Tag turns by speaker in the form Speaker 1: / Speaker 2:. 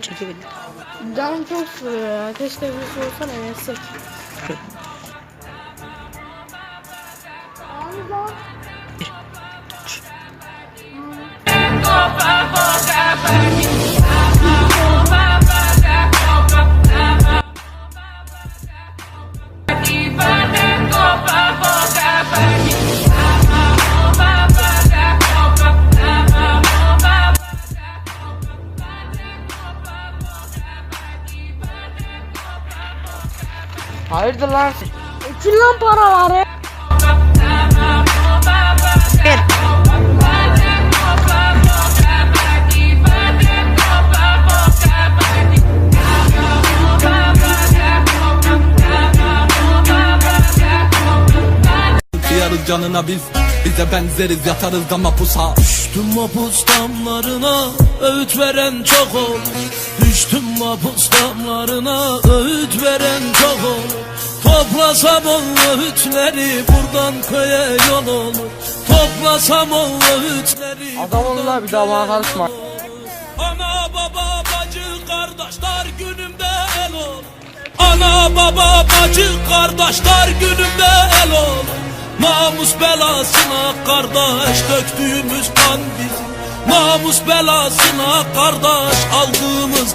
Speaker 1: çekebilir. Canım çok sürüyor ya. Keşke bir şey sorsana yesek.
Speaker 2: Hayırdır lan?
Speaker 1: Üçün lan paraları.
Speaker 3: Yarız canına biz Bize benzeriz yatarız da mapusa
Speaker 4: Düştüm mapus damlarına öğüt veren çok olur Düştüm mapus damlarına öğüt veren Toplasam o öğütleri buradan köye yol olur. Toplasam o öğütleri
Speaker 2: Adam olun la bir daha bana karışma.
Speaker 4: Ana baba bacı kardeşler günümde el ol Ana baba bacı kardeşler günümde el ol Namus belasına kardeş döktüğümüz kan bizim. Namus belasına kardeş aldığımız